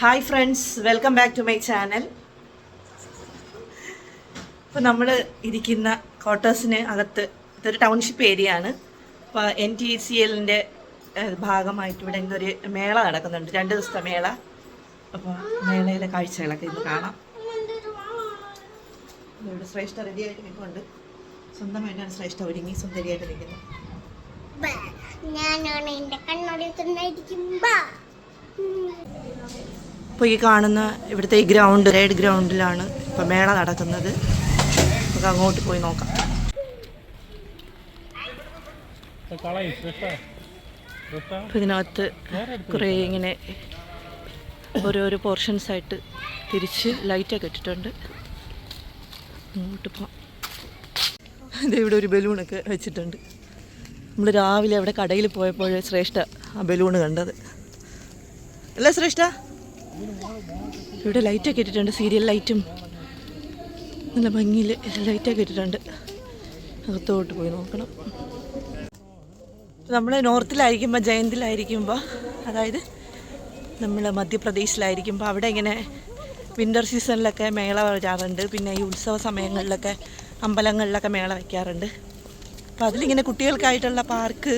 Hi friends welcome back to my channel ഇപ്പോൾ നമ്മൾ ഇരിക്കുന്ന ക്വാർട്ടേഴ്സിന് അകത്ത് ഇതൊരു ടൗൺഷിപ്പ് ഏരിയ ആണ്. അപ്പോൾ എൻ ടി സി എല്ലിന്റെ ഭാഗമായിട്ട് ഇവിടെ ഇന്നൊരു മേള നടക്കുന്നുണ്ട്. രണ്ട് ദിവസത്തെ മേള. അപ്പോൾ മേളയിലെ കാഴ്ചകളൊക്കെ ഇന്ന് കാണാം. ഇവിടെ ശ്രേഷ്ഠ റെഡിയായിട്ട് നിൽക്കുന്നുണ്ട് സ്വന്തമായിട്ടാണ് ശ്രേഷ്ഠ ഒരുങ്ങി സുന്ദരിയായിട്ട് നിൽക്കുന്നത് ഞാനാണ് എന്റെ കണ്ണൊടിക്കുന്നായിരിക്കും ഇപ്പോൾ ഈ കാണുന്ന ഇവിടുത്തെ ഈ ഗ്രൗണ്ട് റേഡ് ഗ്രൗണ്ടിലാണ് ഇപ്പോൾ മേള നടക്കുന്നത്. നമുക്ക് അങ്ങോട്ട് പോയി നോക്കാം. അപ്പോൾ ഇതിനകത്ത് കുറേ ഇങ്ങനെ ഓരോരോ പോർഷൻസ് ആയിട്ട് തിരിച്ച് ലൈറ്റൊക്കെ ഇട്ടിട്ടുണ്ട്. അങ്ങോട്ട് പോവാം. ഇവിടെ ഒരു ബലൂണൊക്കെ വെച്ചിട്ടുണ്ട്. നമ്മൾ രാവിലെ അവിടെ കടയിൽ പോയപ്പോൾ ശ്രേഷ്ഠ ആ ബലൂണ് കണ്ടത്. അല്ലേ ശ്രേഷ്ഠ? ഇവിടെ ലൈറ്റൊക്കെ ഇട്ടിട്ടുണ്ട് സീരിയൽ ലൈറ്റും നല്ല ഭംഗിയിൽ ലൈറ്റൊക്കെ ഇട്ടിട്ടുണ്ട്. അകത്തോട്ട് പോയി നോക്കണം. നമ്മൾ നോർത്തിലായിരിക്കുമ്പോൾ ജയന്തിലായിരിക്കുമ്പോൾ അതായത് നമ്മൾ മധ്യപ്രദേശിലായിരിക്കുമ്പോൾ അവിടെ ഇങ്ങനെ വിന്റർ സീസണിലൊക്കെ മേള വരാറുണ്ട്. പിന്നെ ഈ ഉത്സവ സമയങ്ങളിലൊക്കെ അമ്പലങ്ങളിലൊക്കെ മേള വയ്ക്കാറുണ്ട് അപ്പോൾ അതിലിങ്ങനെ കുട്ടികൾക്കായിട്ടുള്ള പാർക്ക്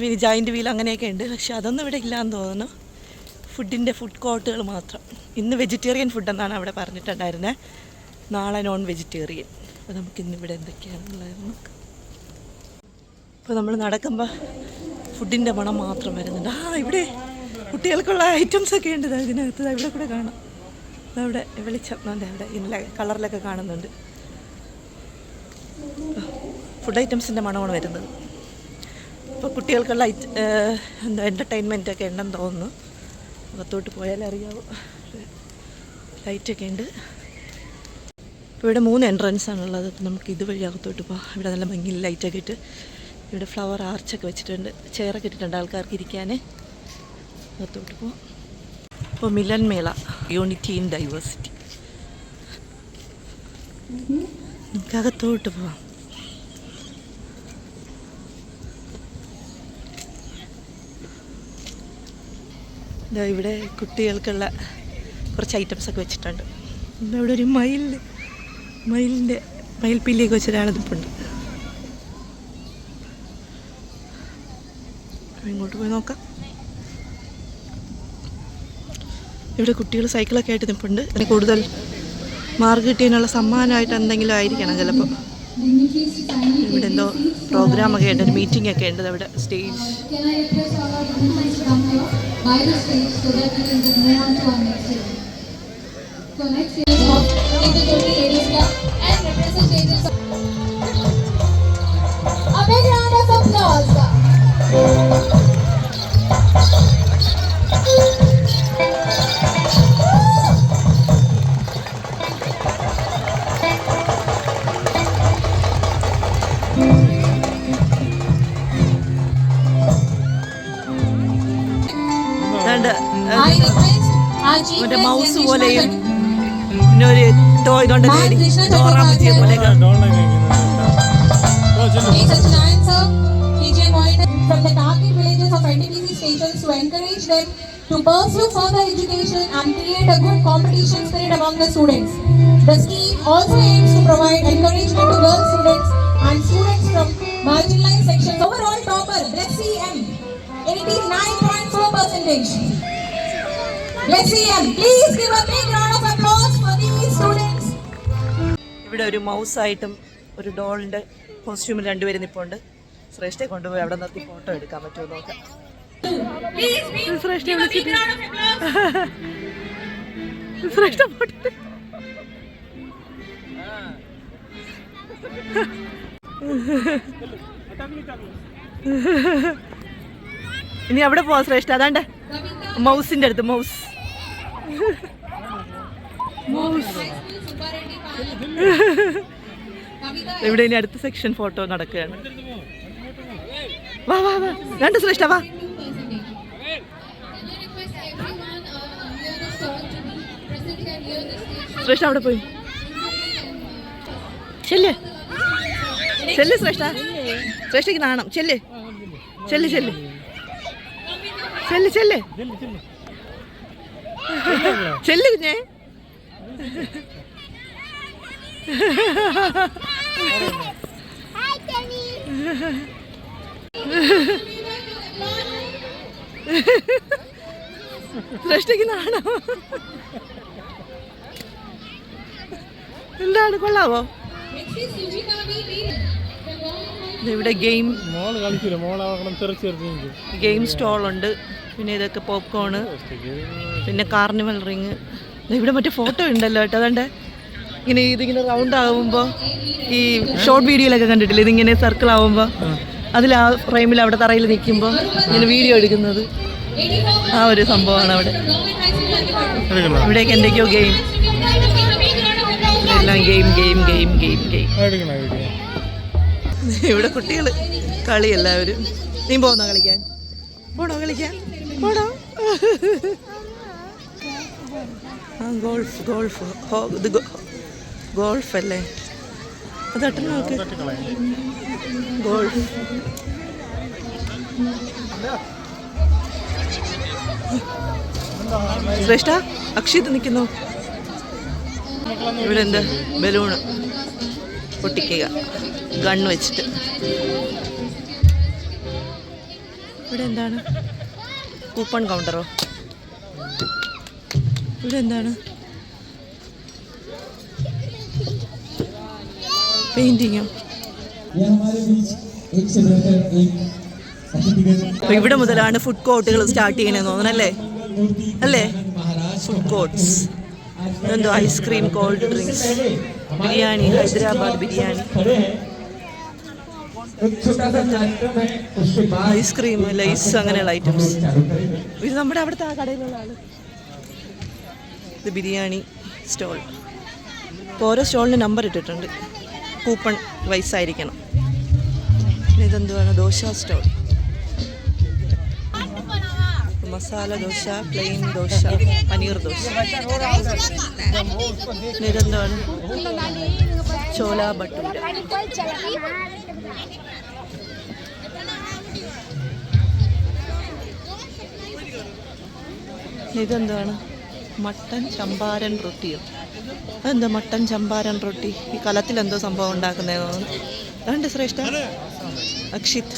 പിന്നെ ജോയിന്റ് വീൽ അങ്ങനെയൊക്കെ ഉണ്ട്. പക്ഷെ അതൊന്നും ഇവിടെ ഇല്ലയെന്ന് തോന്നുന്നു. ഫുഡിന്റെ ഫുഡ് കോർട്ടുകൾ മാത്രം. ഇന്ന് വെജിറ്റേറിയൻ ഫുഡെന്നാണ് അവിടെ പറഞ്ഞിട്ടുണ്ടായിരുന്നത് നാളെ നോൺ വെജിറ്റേറിയൻ അപ്പോൾ നമുക്ക് ഇന്ന് ഇവിടെ എന്തൊക്കെയാണുള്ളത് നോക്കാം അപ്പോൾ നമ്മൾ നടക്കുമ്പോൾ ഫുഡിന്റെ മണം മാത്രം വരുന്നുണ്ട്. ആ ഇവിടെ കുട്ടികൾക്കുള്ള ഐറ്റംസ് ഒക്കെ ഉണ്ട്. ഇതിനകത്ത് ഇവിടെ കൂടെ കാണാം. അവിടെ വെളിച്ചം. അവിടെ ഇന്നലെ കളറിലൊക്കെ കാണുന്നുണ്ട്. ഫുഡ് ഐറ്റംസിന്റെ മണമാണ് വരുന്നത്. അപ്പോൾ കുട്ടികൾക്കുള്ള എന്താ എന്റർടൈൻമെന്റൊക്കെ ഉണ്ടെന്ന് തോന്നുന്നു. അകത്തോട്ട് പോയാലേ അറിയാവൂ. ലൈറ്റൊക്കെ ഉണ്ട് ഇപ്പോൾ ഇവിടെ മൂന്ന് എൻട്രൻസ് ആണുള്ളത്. അപ്പോൾ നമുക്ക് ഇതുവഴി അകത്തോട്ട് പോകാം ഇവിടെ നല്ല ഭംഗിയിൽ ലൈറ്റൊക്കെ ഇട്ട് ഇവിടെ ഫ്ലവർ ആർച്ചൊക്കെ വെച്ചിട്ടുണ്ട്. ചെയറൊക്കെ ഇട്ടിട്ടുണ്ട് ആൾക്കാർക്ക് ഇരിക്കാൻ അകത്തോട്ട് പോവാം. ഇപ്പോൾ മിലൻ മേള. യൂണിറ്റി ഇൻ ഡൈവേഴ്സിറ്റി നമുക്ക് അകത്തോട്ട് പോവാം. ഇവിടെ കുട്ടികൾക്കുള്ള കുറച്ച് ഐറ്റംസ് ഒക്കെ വെച്ചിട്ടുണ്ട്. ഇവിടെ ഒരു മയിൽ മയിലിന്റെ മയിൽപ്പില്ലിയൊക്കെ വെച്ച ഒരാൾ നിൽപ്പുണ്ട് ഇങ്ങോട്ട് പോയി നോക്കാം. ഇവിടെ കുട്ടികൾ സൈക്കിളൊക്കെ ആയിട്ട് നിൽപ്പുണ്ട് അതിന് കൂടുതൽ മാർക്ക് കിട്ടിയതിനുള്ള സമ്മാനമായിട്ട് എന്തെങ്കിലും ആയിരിക്കണം ചിലപ്പോൾ ഇവിടെ എന്തോ പ്രോഗ്രാമൊക്കെ ഉണ്ട് ഒരു മീറ്റിംഗ് ഒക്കെ ഉണ്ട് അവിടെ സ്റ്റേജ് request all our മറ്റേ guest മൗസ് and പോലെയും Krishna പിന്നെ ഒരു എന്തോ ഇതുകൊണ്ട് Ma'am, Krishna ഡോറാമജിയെ പോലെ A. Satyanarayan sir, KJ Mohan from the target villages of NTPC stations to encourage them to pursue further education and create a good competition spirit among the students. The scheme also aims to provide encouragement to girl students and students from marginalized sections. Overall topper, Blessy M, 89.4 percentage. ഇവിടെ ഒരു മൗസായിട്ടും ഒരു ഡോളിന്റെ കോസ്റ്റ്യൂമിൽ രണ്ടുപേരും നിപ്പുണ്ട്. ശ്രേഷ്ഠയെ കൊണ്ടുപോയി അവിടെ നിർത്തി photo എടുക്കാൻ പറ്റുമോ നോക്കാം. ശ്രേഷ്ഠ. ശ്രേഷ്ഠ ഫോട്ടോ ഇനി അവിടെ പോവാം ശ്രേഷ്ഠ അതാണ്ട് മൗസിന്റെ അടുത്ത് മൗസ് ഇവിടെ ഇനി അടുത്ത സെക്ഷൻ ഫോട്ടോ നടക്കുകയാണ്. വാ വാ വാ. രണ്ട് ശ്രേഷ്ഠ വാ. ശ്രേഷ്ഠ അവിടെ പോയി. ചെല്ലേ. ചെല്ല് ശ്രേഷ്ഠ ശ്രേഷ്ഠയ്ക്ക് നാണം. ചെല്ല്. ചെല്ല് ചെല്ല്. ചെല്ല് ചെല്ല്. ചെല്ലു കുഞ്ഞേ സൃഷ്ടിക്കുന്നതാണോ? എന്താണ്? കൊള്ളാവോ? ഇവിടെ ഗെയിം ഗെയിം. സ്റ്റോൾ ഉണ്ട് പിന്നെ ഇതൊക്കെ പോപ്കോണ് പിന്നെ കാർണിവൽ റിങ്. ഇവിടെ മറ്റേ ഫോട്ടോ ഉണ്ടല്ലോ കേട്ടോ അതുകൊണ്ട് ഇങ്ങനെ ഇതിങ്ങനെ റൗണ്ട് ആകുമ്പോൾ ഈ ഷോർട്ട് വീഡിയോയിലൊക്കെ കണ്ടിട്ടില്ല? ഇതിങ്ങനെ സർക്കിൾ ആകുമ്പോൾ അതിൽ ആ ഫ്രെയിമിൽ അവിടെ തറയിൽ നിൽക്കുമ്പോൾ ഇങ്ങനെ വീഡിയോ എടുക്കുന്നത്. ആ ഒരു സംഭവമാണ് അവിടെ. ഇവിടെ ഇവിടേക്ക് എന്തൊക്കെയോ ഗെയിം എല്ലാം game game game game game ഇവിടെ കുട്ടികൾ കളി എല്ലാവരും നീ പോകുന്നോ കളിക്കാൻ? പോണോ കളിക്കാൻ? ആ ഗോൾഫ് ഗോൾഫ്. ഗോൾഫ് അല്ലേ അത് അട്ടൻ നോക്ക്. ഗോൾഫ്. ശ്രേഷ്ഠ അക്ഷിത് നിൽക്കുന്നു. ഇവിടെ എന്താ ബലൂണ് പൊട്ടിക്കുക. ഗണ്ണ് വെച്ചിട്ട്. ഇവിടെ എന്താണ്? കൂപ്പൺ കൗണ്ടറോ ഇവിടെ എന്താണ് പെയിന്റിങ്ങോ ഇവിടെ മുതലാണ് ഫുഡ് കോർട്ടുകൾ സ്റ്റാർട്ട് ചെയ്യണമെന്ന് തോന്നണല്ലേ അല്ലേ? ഫുഡ് കോർട്ട്സ് എന്തോ ice cream cold drinks biryani Hyderabad biryani. Ice cream Lays അങ്ങനെയുള്ള ഐറ്റംസ് ഇത് നമ്മുടെ അവിടുത്തെ ആ കടയിലുള്ള ആൾ. ഇത് ബിരിയാണി സ്റ്റോൾ. ഇപ്പോൾ ഓരോ സ്റ്റോളിന് നമ്പർ ഇട്ടിട്ടുണ്ട്. കൂപ്പൺ വൈസ് ആയിരിക്കണം. പിന്നെ ഇതെന്തുവാണ്? ദോശ സ്റ്റോൾ. മസാല ദോശ പ്ലെയിൻ ദോശ പനീർ ദോശ. പിന്നെ ഇതെന്താണ് ചോല ഭട്ടൂര ഇതെന്താണ്? മട്ടൻ ചമ്പാരൻ റൊട്ടിയോ അതെന്താ മട്ടൻ ചമ്പാരൻ റൊട്ടി? ഈ കലത്തിൽ എന്തോ സംഭവം ഉണ്ടാക്കുന്നതെന്ന് അതുകൊണ്ട് ശ്രേഷ്ഠ. അക്ഷിത്.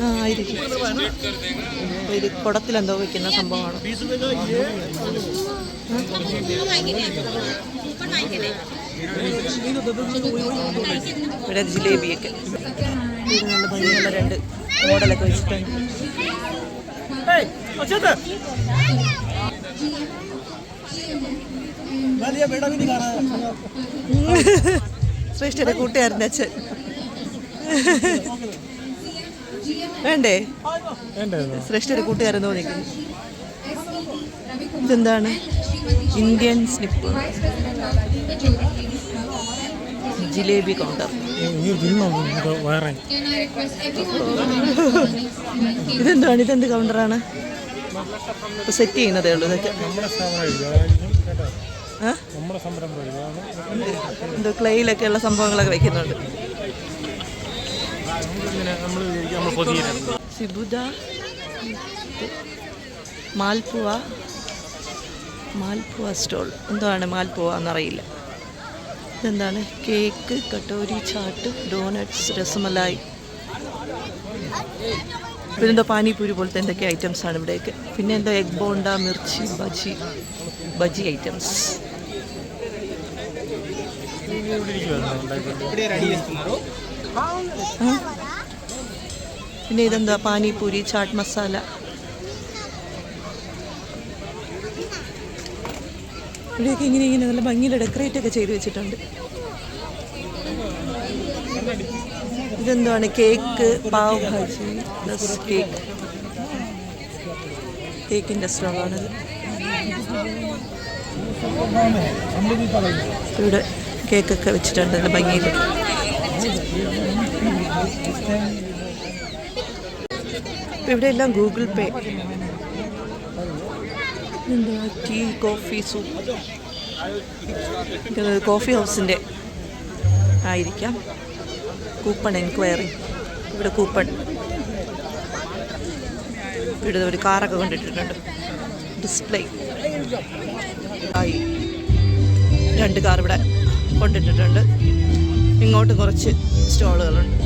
ആ ആയിരിക്കും. അപ്പൊ ഇത് കുടത്തിലെന്തോ വെക്കുന്ന സംഭവമാണ്. ഇവിടെ ജിലേബിയൊക്കെ. നല്ല ഭംഗിയുള്ള രണ്ട് മോഡലൊക്കെ വെച്ചിട്ടുണ്ട് ശ്രേഷ്ഠയുടെ കൂട്ടുകാരന്റെ അച്ഛൻ. വേണ്ടേ? ശ്രേഷ്ഠയുടെ കൂട്ടുകാരൻ തോന്നിക്കുന്നു. ഇതെന്താണ്? ഇന്ത്യൻ സ്നിപ്പ് ജിലേബി കൗണ്ടർ ഇതെന്താണ്? ഇതെന്ത് കൗണ്ടറാണ് സെറ്റ് ചെയ്യുന്നതേ ഉള്ളൂ ഇതൊക്കെ. എന്തോ ക്ലേയിലൊക്കെ ഉള്ള സംഭവങ്ങളൊക്കെ വെക്കുന്നുണ്ട്. സിബുദ മാൽപ്പുവ മാൽപ്പുവ സ്റ്റോൾ. എന്താണ് മാൽപ്പുവ എന്നറിയില്ല. ഇതെന്താണ്? Cake katori chaat donuts rasmalai. പിന്നെന്തോ പാനിപൂരി പോലത്തെ എന്തൊക്കെ ഐറ്റംസ് ആണ് ഇവിടെയൊക്കെ പിന്നെ എന്തോ എഗ് ബോണ്ട മിർച്ചി ബജി ബജി ഐറ്റംസ്. പിന്നെ ഇതെന്താ? പാനിപൂരി ചാട്ട് മസാല. ഇവിടെയൊക്കെ ഇങ്ങനെ ഇങ്ങനെ നല്ല ഭംഗിയിൽ ഡെക്കറേറ്റ് ഒക്കെ ചെയ്ത് വെച്ചിട്ടുണ്ട്. ഇതെന്താണ്? Cake pav bhaji plus cake കേക്കിന്റെ സ്റ്റോളാണിത് ഇവിടെ കേക്കൊക്കെ വെച്ചിട്ടുണ്ട് നല്ല ഭംഗിയിൽ ഇവിടെ എല്ലാം ഗൂഗിൾ പേ എന്താ ടീ കോഫി സൂപ്പ് കോഫി ഹൗസിന്റെ ആയിരിക്കാം. കൂപ്പൺ എൻക്വയറി ഇവിടെ കൂപ്പൺ ഇവിടെ ഒരു കാറൊക്കെ കൊണ്ടിട്ടിട്ടുണ്ട്. ഡിസ്പ്ലേ ആയി. രണ്ട് കാർ ഇവിടെ കൊണ്ടിട്ടിട്ടുണ്ട്. ഇങ്ങോട്ട് കുറച്ച് സ്റ്റോളുകളുണ്ട്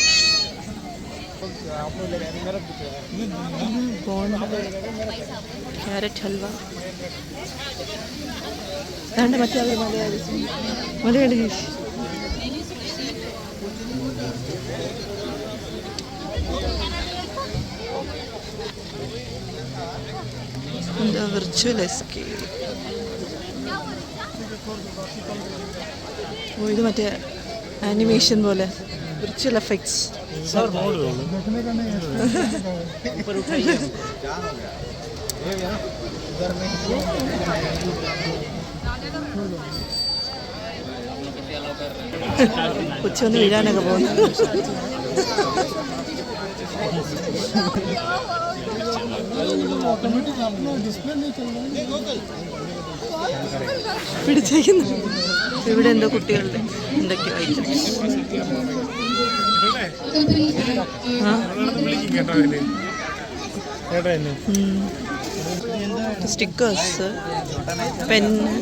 ക്യാരറ്റ് ഹൽവ. വേണ്ട മറ്റേ മലയാളി. മലയാളി എന്താ വിർച്വൽ എസ്കേപ്പ് ഓ ഇത് മറ്റേ ആനിമേഷൻ പോലെ. വിർച്വൽ എഫക്ട്സ് ഉച്ചൊന്ന് വീഴാനൊക്കെ പോകുന്നു പിടിച്ചേക്കുന്നു. ഇവിടെ എന്തോ കുട്ടികളുടെ എന്തൊക്കെയോ ഐറ്റംസ്. സ്റ്റിക്കേഴ്സ് പെന്ന്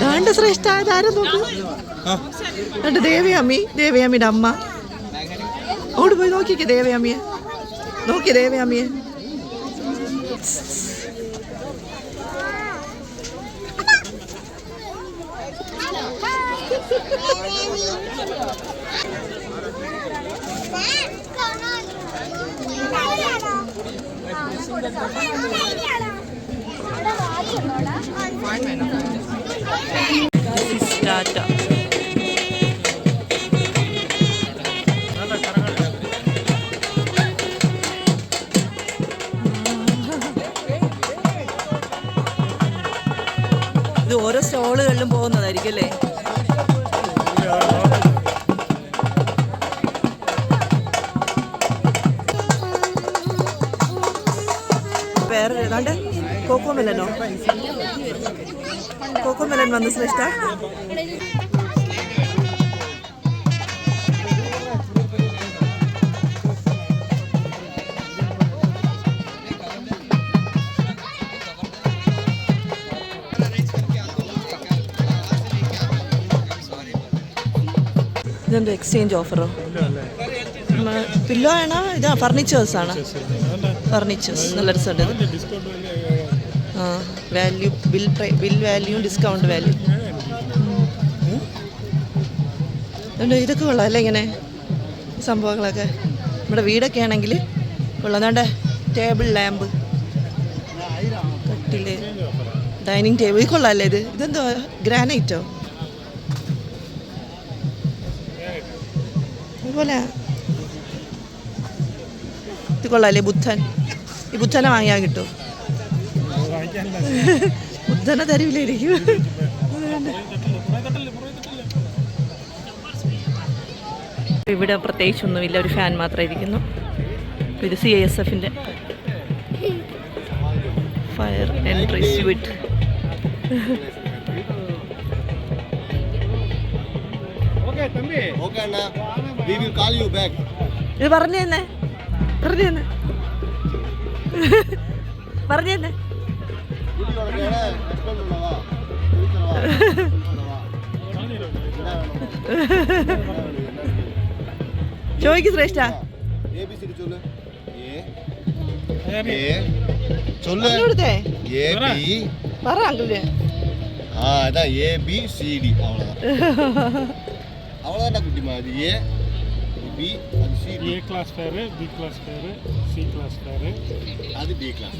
ദാണ്ട ശ്രേഷ്ഠ ആരും നോക്കൂ? എന്നിട്ട് ദേവയാമി ദേവയാമിയുടെ അമ്മ. അവിടെ പോയി നോക്കിക്കേ ദേവയാമിയെ. നോക്കിയേ ദേവയാമിയെ. ഇത് ഓരോ സ്റ്റോളുകളിലും പോകുന്നതായിരിക്കും അല്ലേ? മെലൻ വന്ന് ശ്രേഷ്ഠ. ഇതെന്താ എക്സ്ചേഞ്ച് ഓഫറോ പില്ലോ ആണോ? ഇതാ ഫർണിച്ചേഴ്സ് ആണ്? ഫർണിച്ചേഴ്സ് നല്ല രസമുണ്ട് ആ. Value bill bill value discount value ഇതൊക്കെ കൊള്ളാം അല്ലേ ഇങ്ങനെ സംഭവങ്ങളൊക്കെ? നമ്മുടെ വീടൊക്കെ ആണെങ്കിൽ കൊള്ളാം. ടേബിൾ ലാമ്പ് കട്ടിൽ ഡൈനിങ് ടേബിൾ ഇത് കൊള്ളാം അല്ലേ ഇത്? ഇതെന്തോ ഗ്രാനൈറ്റോ അതുപോലെ ഇത് കൊള്ളാം ബുദ്ധൻ. ഈ ബുദ്ധനെ വാങ്ങിയാൽ കിട്ടും. വാങ്ങിക്കാനില്ല തരുവിലിരിക്കും ഇവിടെ പ്രത്യേകിച്ചൊന്നുമില്ല ഒരു ഫാൻ മാത്രമേ ഇരിക്കുന്നു ഇത് സി ഐ എസ് എഫിന്റെ fire entry suit Okay, Anna. We will call you ഇത് പറഞ്ഞു തന്നെ പറഞ്ഞു തന്നെ പറഞ്ഞു തന്നെ ചോയ്ക്ക് ശ്രേഷ്ഠ പറ അങ്കിള് ആ അതാ എ ബി സി ഡി അവളതാ കുട്ടിമാ അത് എ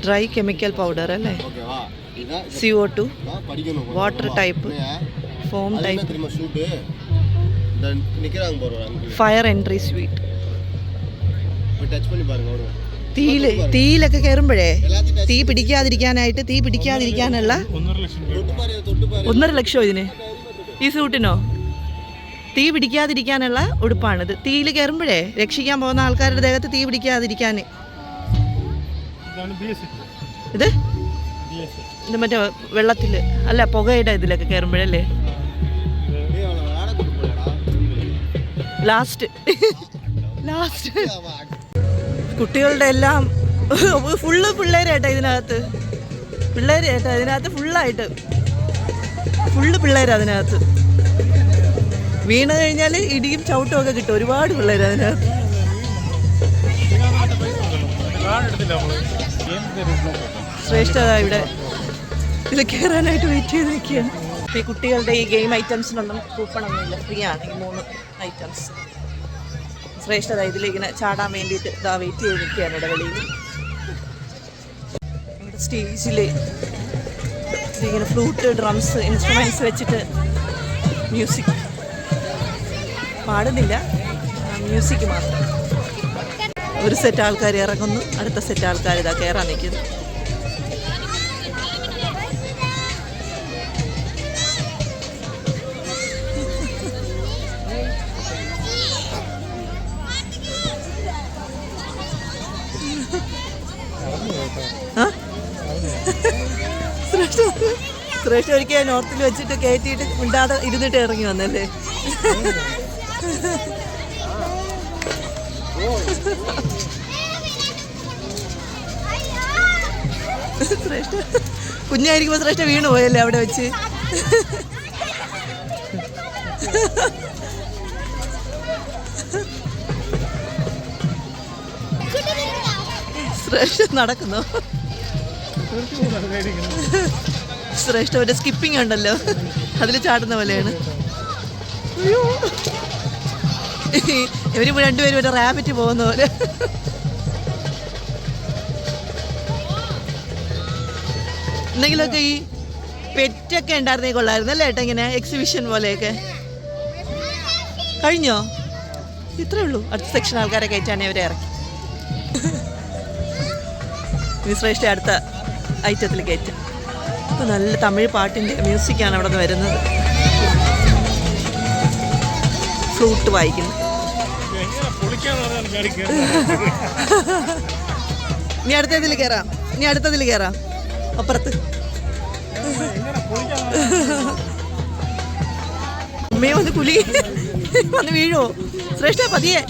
ഡ്രൈ കെമിക്കൽ പൗഡർ അല്ലേ C O two water type foam type தெரியுமா ஷூட்டு இந்த நிற்கிறாங்க போகிறோம் அங்கே ഫയർ എൻട്രി സ്വീറ്റ് போய் டச் பண்ணி பாருங்க வரும் തീയില് തീയിലൊക്കെ കയറുമ്പോഴേ തീ പിടിക്കാതിരിക്കാനായിട്ട് തീ പിടിക്കാതിരിക്കാനുള്ള ഒന്നര ലക്ഷം രൂപ தொட்டு பாரு தொட்டு பாரு ഒന്നര ലക്ഷം ഇതിന് ഈ സൂട്ടിനോ തീ പിടിക്കാതിരിക്കാനുള്ള ഉടുപ്പാണിത് തീയിൽ കയറുമ്പോഴേ രക്ഷിക്കാൻ പോകുന്ന ആൾക്കാരുടെ ദേഹത്ത് തീ പിടിക്കാതിരിക്കാൻ ഇതാണ് ബി എസ് ഇത് ബി എസ് ഇത് മറ്റേ വെള്ളത്തിൽ അല്ല പുകയുടെ ഇതിലൊക്കെ കയറുമ്പോഴല്ലേ ലാസ്റ്റ് ലാസ്റ്റ് കുട്ടികളുടെ എല്ലാം ഫുള്ള് പിള്ളേരായിട്ടാ ഇതിനകത്ത്. പിള്ളേരായിട്ടാ ഇതിനകത്ത് ഫുള്ളായിട്ട് ഫുള്ള് പിള്ളേരാ അതിനകത്ത്. വീണ് കഴിഞ്ഞാൽ ഇടിയും ചവിട്ടും ഒക്കെ കിട്ടും. ഒരുപാട് പിള്ളേർ അതിനകത്ത്. ശ്രേഷ്ഠത ഇവിടെ. ഇതിൽ കയറാനായിട്ട് വെയിറ്റ് ചെയ്ത് നിൽക്കുകയാണ്. ഈ കുട്ടികളുടെ ഈ ഗെയിം ഐറ്റംസിനൊന്നും കൂപ്പണൊന്നുമില്ല ഫ്രീ ആണ് ഈ മൂന്ന് ഐറ്റംസ് ശ്രേഷ്ഠത ഇതിലിങ്ങനെ ചാടാൻ വേണ്ടിയിട്ട് ഇതാ വെയിറ്റ് ചെയ്ത് നിൽക്കുകയാണ് ഇവിടെ വെളിയിൽ ഇവിടെ സ്റ്റേജിൽ ഇങ്ങനെ ഫ്ലൂട്ട് ഡ്രംസ് ഇൻസ്ട്രുമെന്റ്സ് വെച്ചിട്ട് മ്യൂസിക് പാടുന്നില്ല. മ്യൂസിക് മാത്രം. ഒരു സെറ്റ് ആൾക്കാർ ഇറങ്ങുന്നു. അടുത്ത സെറ്റ് ആൾക്കാർ ഇതാ കയറാൻ നിൽക്കുന്നു. ശ്രേഷ്ഠ ഒരിക്കൽ നോർത്തിൽ വെച്ചിട്ട് കയറ്റിയിട്ട് ഉണ്ടാതെ ഇരുന്നിട്ട് ഇറങ്ങി വന്നല്ലേ? ശ്രേഷ്ഠ കുഞ്ഞായിരിക്കുമ്പോൾ ശ്രേഷ്ഠ വീണു പോയല്ലേ അവിടെ വെച്ച്? ശ്രേഷ്ഠ നടക്കുന്നു? ശ്രേഷ്ഠ ഒരു സ്കിപ്പിംഗ് ഉണ്ടല്ലോ. അതിൽ ചാടുന്ന പോലെയാണ്. ഇവർ രണ്ടുപേരും ഒരു റാബിറ്റ് പോകുന്ന പോലെ. എന്തെങ്കിലുമൊക്കെ ഈ പെറ്റൊക്കെ ഉണ്ടായിരുന്നേ കൊള്ളായിരുന്നു അല്ലേ ഏട്ടാ ഇങ്ങനെ എക്സിബിഷൻ പോലെയൊക്കെ? കഴിഞ്ഞോ? ഇത്രേ ഉള്ളൂ. അടുത്ത സെക്ഷൻ ആൾക്കാരെ കയറ്റാനേ അവരെ ഇറക്കി ശ്രേഷ്ഠ അടുത്ത ഐറ്റത്തിൽ കയറ്റും. ഇപ്പം നല്ല തമിഴ് പാട്ടിന്റെ മ്യൂസിക്കാണ് അവിടെ നിന്ന് വരുന്നത്. ഫ്ലൂട്ട് വായിക്കുന്നത് ഇനി അടുത്തതിൽ കയറാം ഇനി അടുത്തതിൽ കയറാം അപ്പുറത്ത്. അമ്മയെ വന്ന് കുലി വന്ന് വീഴുമോ ശ്രേഷ്ഠ പതിയെ.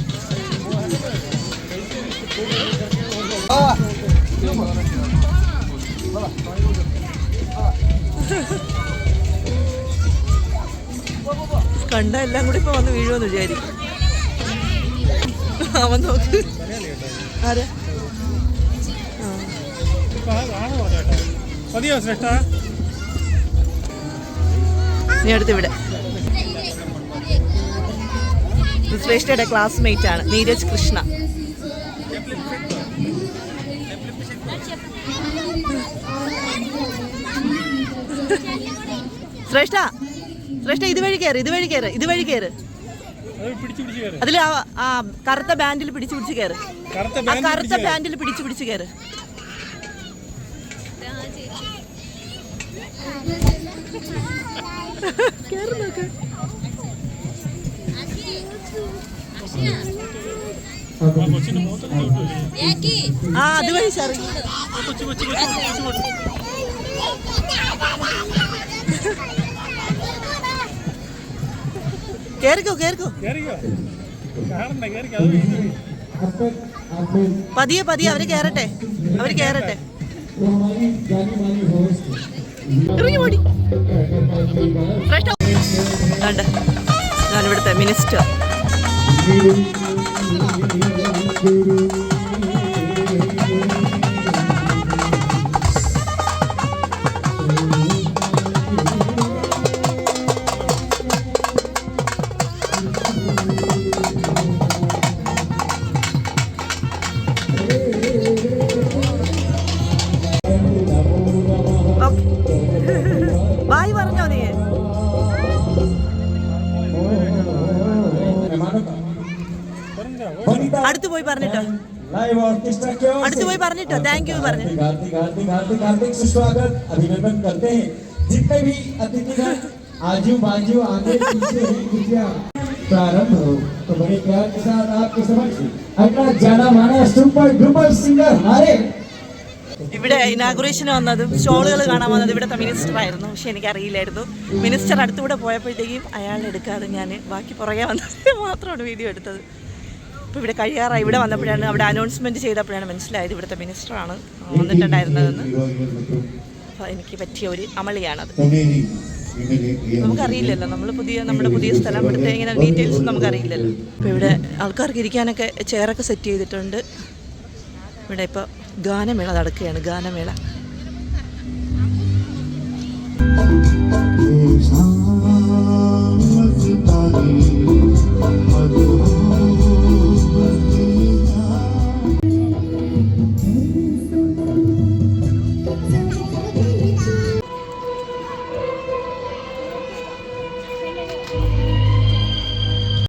കണ്ട എല്ലാം കൂടി ഇപ്പൊ വന്ന് വീഴുമെന്ന് വിചാരിക്കും. അവൻ നോക്ക്. ആരാ? നീ അടുത്ത് ഇവിടെ. ശ്രേഷ്ഠയുടെ ക്ലാസ്മേറ്റ് ആണ്. നീരജ് കൃഷ്ണ. ശ്രേഷ്ഠ ശ്രേഷ്ഠ ഇതുവഴി കയറ് ഇതുവഴി കയറ് ഇതുവഴി കയറ് അതിൽ ആ കറുത്ത ബാൻഡിൽ പിടിച്ചു പിടിച്ച് കയറ് ആ കറുത്ത ബാൻഡിൽ പിടിച്ചു പിടിച്ച് കയറ് ആ അതുവഴി സാറ് കേറിക്കോ കേറിക്കോ. പതിയെ പതിയെ അവർ കേറട്ടെ. അവർ കേറട്ടെ. ഞാനിവിടുത്തെ മിനിസ്റ്റർ Thank you. നീ मेहमानों का वनिता അടുത്ത് പോയി പറഞ്ഞിട്ടോ लाइव ऑर्केस्ट्रा की ओर അടുത്ത് से പോയി പറഞ്ഞിട്ടോ താങ്ക് യു പറഞ്ഞു हार्दिक हार्दिक हार्दिक हार्दिक सुस्वागत अभिनंदन करते हैं जितने भी अतिथिगण आजू बाजू आगे पीछे हैं कृपया प्रारंभ हो तो बड़े प्यार के साथ आपके समक्ष अगला जाना माना सुपर डुपर सिंगर हमारे ഇവിടെ ഇനാഗുറേഷന് വന്നതും ഷോളുകൾ കാണാൻ വന്നതും ഇവിടുത്തെ മിനിസ്റ്റർ ആയിരുന്നു. പക്ഷെ എനിക്ക് അറിയില്ലായിരുന്നു മിനിസ്റ്റർ അടുത്തുകൂടെ പോയപ്പോഴത്തേക്കും അയാൾ എടുക്കാതെ ഞാൻ ബാക്കി പുറകെ വന്നത് മാത്രമാണ് വീഡിയോ എടുത്തത്. ഇപ്പോൾ ഇവിടെ കഴിയാറായി. ഇവിടെ വന്നപ്പോഴാണ് അവിടെ അനൗൺസ്മെന്റ് ചെയ്തപ്പോഴാണ് മനസ്സിലായത് ഇവിടുത്തെ മിനിസ്റ്ററാണ് വന്നിട്ടുണ്ടായിരുന്നതെന്ന്. അപ്പോൾ എനിക്ക് പറ്റിയ ഒരു അമളിയാണത്. നമുക്കറിയില്ലല്ലോ. നമ്മൾ പുതിയ നമ്മുടെ പുതിയ സ്ഥലം ഇവിടുത്തെ ഇങ്ങനെ ഡീറ്റെയിൽസ് നമുക്കറിയില്ലല്ലോ. ഇപ്പോൾ ഇവിടെ ആൾക്കാർക്ക് ഇരിക്കാനൊക്കെ ചെയറൊക്കെ സെറ്റ് ചെയ്തിട്ടുണ്ട്. ഇവിടെ ഇപ്പോൾ ഗാനമേള നടക്കുകയാണ് ഗാനമേള